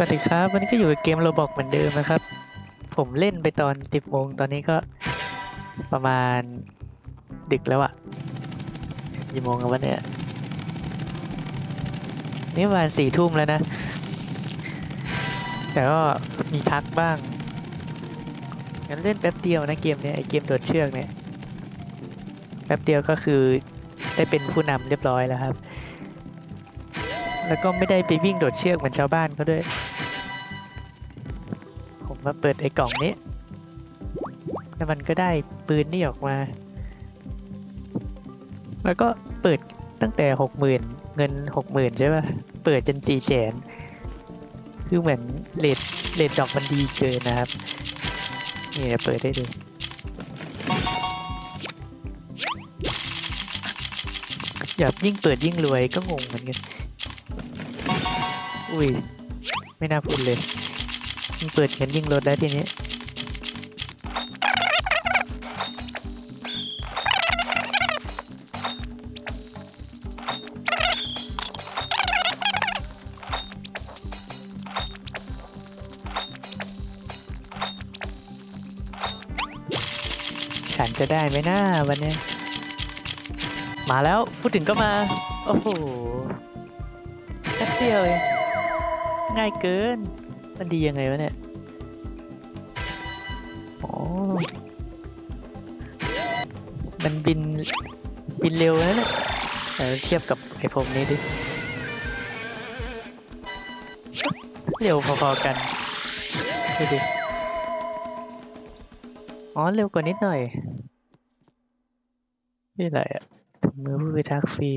สวัสดีครับ วันนี้ก็อยู่กับเกมโรบอกเหมือนเดิมนะครับ ผมเล่นไปตอน10โมงตอนนี้ก็ประมาณดึกแล้วอะกี่โมงกันวะเนี่ย นี่ประมาณสี่ทุ่มแล้วนะ แต่ก็มีพักบ้างงั้นเล่นแป๊บเดียวนะเกมเนี้ยไอเกมโดดเชือกเนี่ยแป๊บเดียวก็คือได้เป็นผู้นำเรียบร้อยแล้วครับ แล้วก็ไม่ได้ไปวิ่งโดดเชือกเหมือนชาวบ้านเขาด้วย ผมมาเปิดไอ้กล่องนี้ แล้วมันก็ได้ปืนนี่ออกมา แล้วก็เปิดตั้งแต่หกหมื่นเงินหกหมื่นใช่ป่ะ เปิดจนสี่แสนคือเหมือนเลทเลทดอกมันดีเกินนะครับ นี่เปิดได้ดูอยากยิ่งเปิดยิ่งรวยก็งงเหมือนกัน อุ้ย ไม่น่าพูดเลยยิ่งเปิดเงินยิงลดได้ทีนี้ ฉันจะได้ไหมนะวันนี้ มาแล้วพูดถึงก็มา โอ้โหแค่เดียวเอง ง่ายเกิน มันดียังไงวะเนี่ยอ๋อมันบิน บินเร็วนะเนี่ยเทียบกับไอ้ผมนี้ดิ เร็วพอๆกัน ดูดิ อ๋อ เร็วกว่านิดหน่อย นี่อะไรอะถุงมือผู้พิทักษ์ฟรี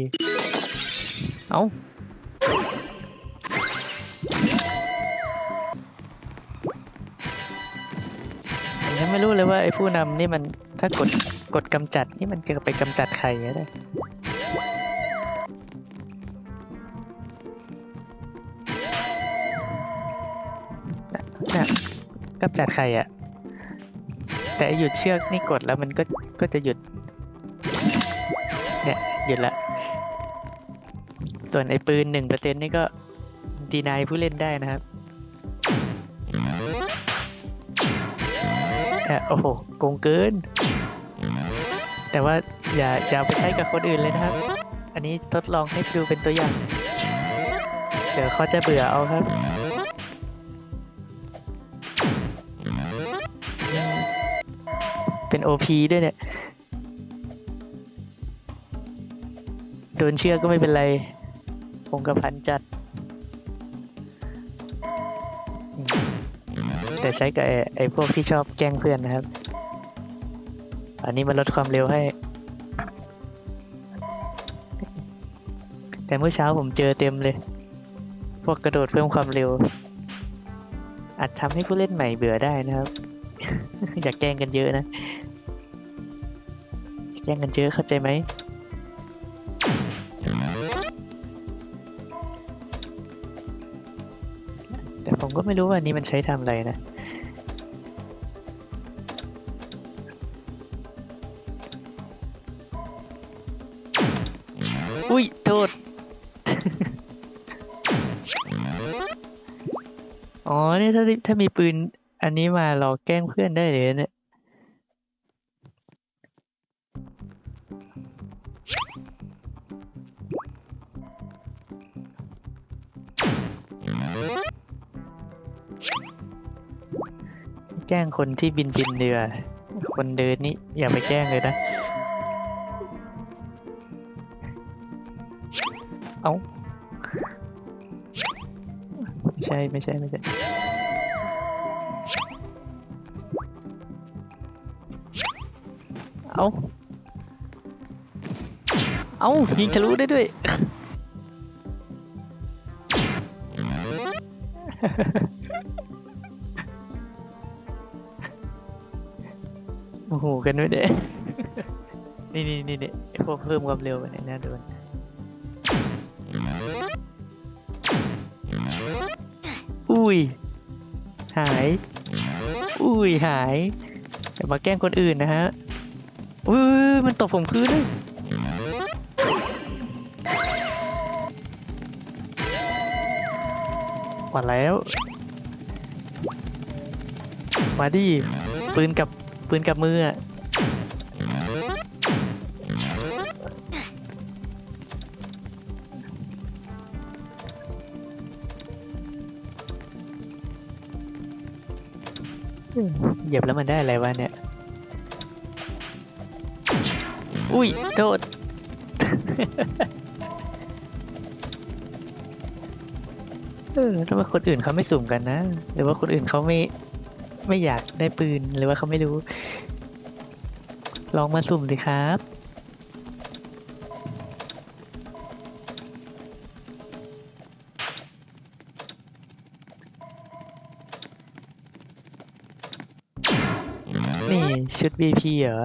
เอ้า ไม่รู้เลยว่าไอ้ผู้นำนี่มันถ้ากดกดกำจัดนี่มันจะไปกำจัดใครอะเนี่ยน่ะกำจัดใครอะแต่อ้หยุดเชือกนี่กดแล้วมันก็ก็จะหยุด เนี่ยหยุดละ ส่วนไอ้ปืนหนึ่งเปอร์เซ็นนี่ก็ดีนายผู้เล่นได้นะครับ แต่โอ้โหโกงเกิน แต่ว่าอย่าอย่าไปใช้กับคนอื่นเลยนะครับ อันนี้ทดลองให้ดูเป็นตัวอย่าง เดี๋ยวเขาจะเบื่อเอาครับเป็น OP ด้วยเนี่ย โดนเชือกก็ไม่เป็นไรคงกระพันจัด แต่ใช้กับไอ้ไอ้พวกที่ชอบแกล้งเพื่อนนะครับ อันนี้มันลดความเร็วให้ แต่เมื่อเช้าผมเจอเต็มเลย พวกกระโดดเพิ่มความเร็ว อาจทำให้ผู้เล่นใหม่เบื่อได้นะครับ อย่าแกล้งกันเยอะนะ แกล้งกันเยอะเข้าใจไหม ผมก็ไม่รู้ว่าอันนี้มันใช้ทำอะไรนะ อุ้ย โทษ อ๋อเนี่ยถ้าถ้ามีปืนอันนี้มาเราแกล้งเพื่อนได้เลยเนี่ย แกล้งคนที่บินบินเรือ คนเดินนี่อย่าไปแกล้งเลยนะ เอาไม่ใช่ไม่ใช่ไม่ใช่เอาเอายิงทะลุได้ด้วย หกันด้วยเด้นี่นี่นี่นี่พวกเพิ่มความเร็วไปเนี่ยน่าโดนอุ้ย หาย อุ้ยหายอย่ามาแกล้งคนอื่นนะฮะอุ้ยมันตบผมคืนเลยหวัดแล้ว มาดิปืนกับ ปืนกับมืออะเหยียบแล้วมันได้อะไรวะเนี่ย อุ้ย โทษ เออทำไมคนอื่นเขาไม่สุ่มกันนะ หรือว่าคนอื่นเขาไม่ ไม่อยากได้ปืนหรือว่าเขาไม่รู้ ลองมาสุ่มสิครับ นี่ชุด BP เหรอ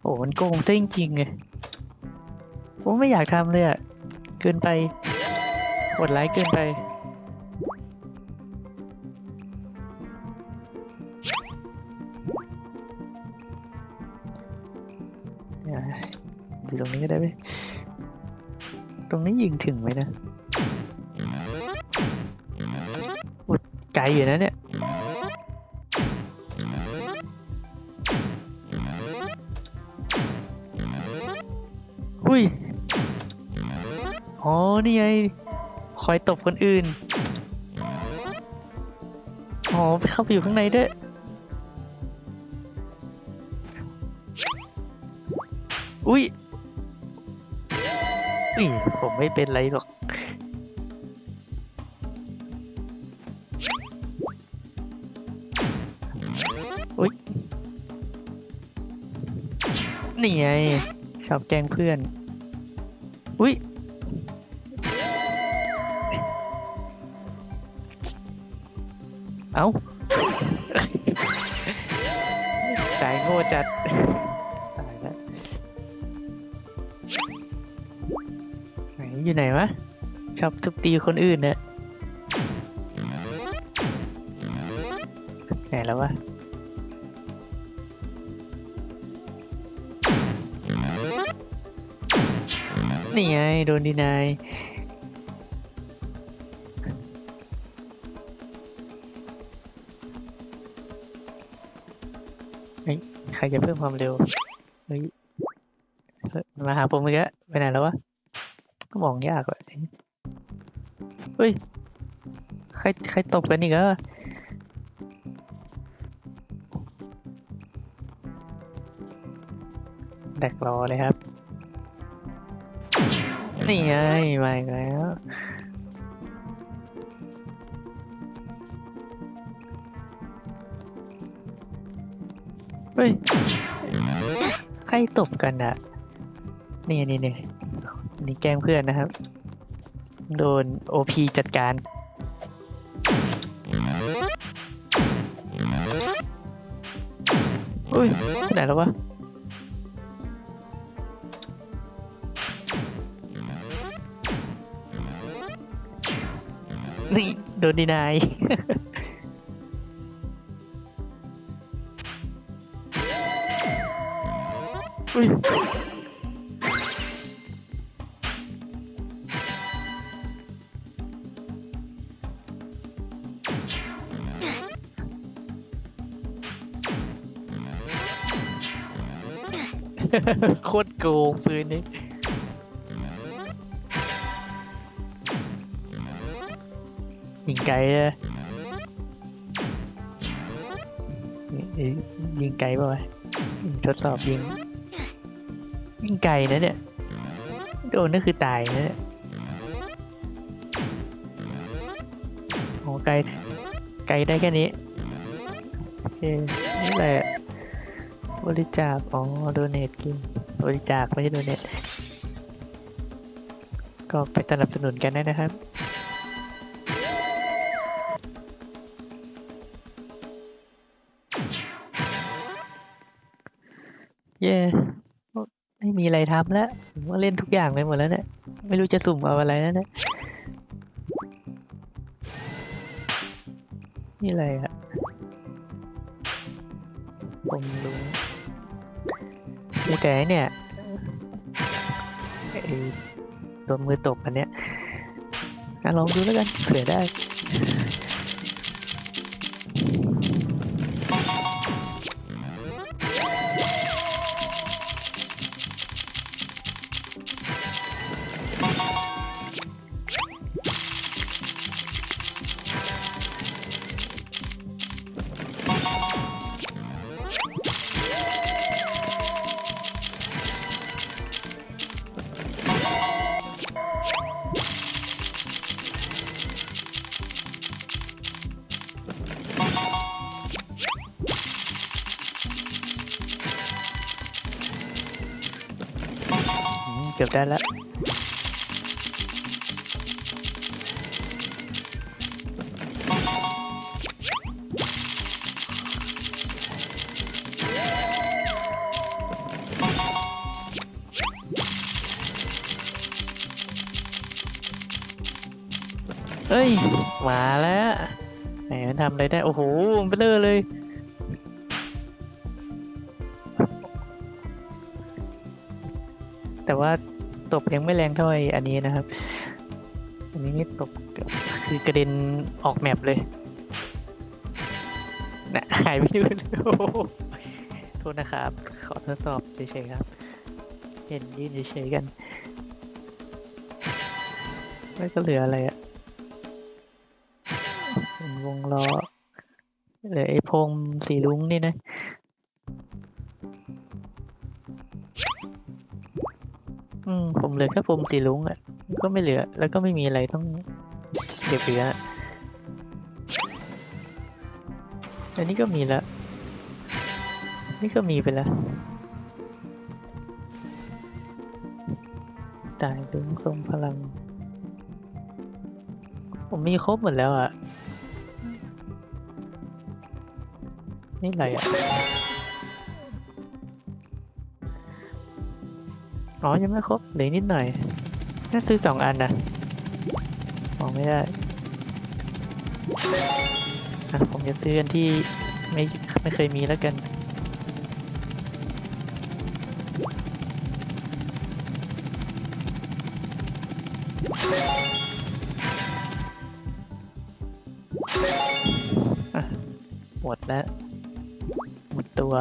โอ้มันโกงซะจริงๆไงผมไม่อยากทำเลยอะเกินไปโหดร้ายเกินไป อยู่ตรงนี้ก็ได้ไหมตรงนี้ยิงถึงไหมนะอุยไกลอยู่นะเนี่ยอุ้ยอ๋อ นี่ไง คอยตบคนอื่น อ๋อ ไปเข้าไปอยู่ข้างในด้วยอุ้ย อุ้ยผมไม่เป็นไรหรอก อุ้ยนี่ไง ชอบแกล้งเพื่อน อุ้ยเอ้าสายโง่จัด อยู่ไหนวะชอบทุบตีคนอื่นเนี่ยไหนแล้ววะนี่ไงโดนดีนายใครจะเพิ่มความเร็วเฮ้ยมาหาผมอีกแล้วไปไหนแล้ววะ มองยากว่ะเฮ้ย ใครใครตบกันอีกเหรอแดกรอเลยครับ นี่ไงมาอีกแล้วเฮ้ย ใครตบกันอะนี่นี่นี่ นี่แกล้งเพื่อนนะครับ โดนโอพีจัดการ อุ้ยไหนแล้ววะนี่โดนดีนายอุ้ย โคตรโกงปืนนี้ยิงไกลอะเอ๊ะยิงไกลป่าวะทดสอบยิง ยิงไกลนะเนี่ย โดนนั่นคือตายนะเนี่ยโอ้ไกลไกลได้แค่นี้โอเคนี่แหละ บริจาค อ๋อโดเนทกิน บริจาคไม่ใช่โดเนทก็ไปสนับสนุนกันได้นะครับ เย้ไม่มีอะไรทำแล้วผมว่าเล่นทุกอย่างไปหมดแล้วเนี่ย ไม่รู้จะสุ่มเอาอะไรแล้วเนี่ยนี่อะไรอะ ผมรู้มีแต่เนี่ยตัวมือตกอันเนี้ยลองดูแล้วกันเผื่อได้ บได้แล้วเอ้ย มาแล้วไหนมันทำอะไรได้ โอ้โหมันเลอเลย แต่ว่า ตบยังไม่แรงเท่าไออันนี้นะครับ อันนี้นี่ตบคือกระเด็นออกแมปเลยนะหายไปดูเลยโทษนะครับ ขอทดสอบเฉยๆครับ เห็นยืนเฉยๆกันแล้วก็เหลืออะไรอะเป็นวงล้อเหลือไอ้พรมสีรุ้งนี่นะ อืมผมเหลือแค่พรมสีรุ้งอะก็ไม่เหลือ แล้วก็ไม่มีอะไรต้องเก็บเหลืออันนี้ก็มีแล้ว นี่ก็มีไปแล้วตายดึงทรงพลัง ผมมีครบหมดแล้วอะนี่อะไรอะ อ๋อ ยังไม่ครบเหลือนิดหน่อยน่าซื้อสองอันนะมองไม่ได้อะผมจะซื้ออันที่ไม่ไม่เคยมีแล้วกัน หมดแล้ว หมดตัว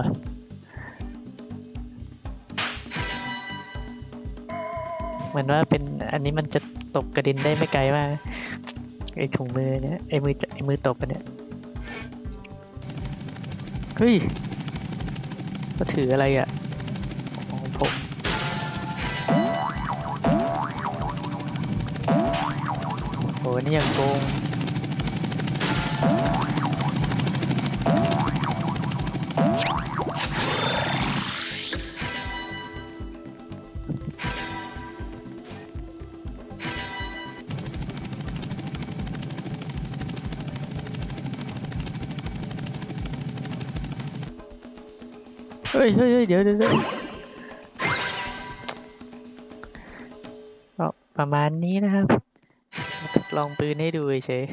เหมือนว่าเป็นอันนี้มันจะตกกระด็นได้ไม่ไกลมากไอ้ถุงมือเนี่ยไอ้มือไอ้มือตบอันเนี่ยเฮ้ยก็ถืออะไรอะของผมโหนี่ยังโกง เฮ้ยเฮ้ยเยเดี๋ยวเดี๋ยวเดี๋ยวก็ประมาณนี้นะครับ ทดลองปืนให้ดูเฉย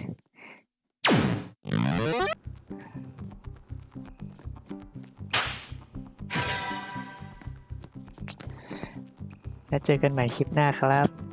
แล้วเจอกันใหม่คลิปหน้าครับ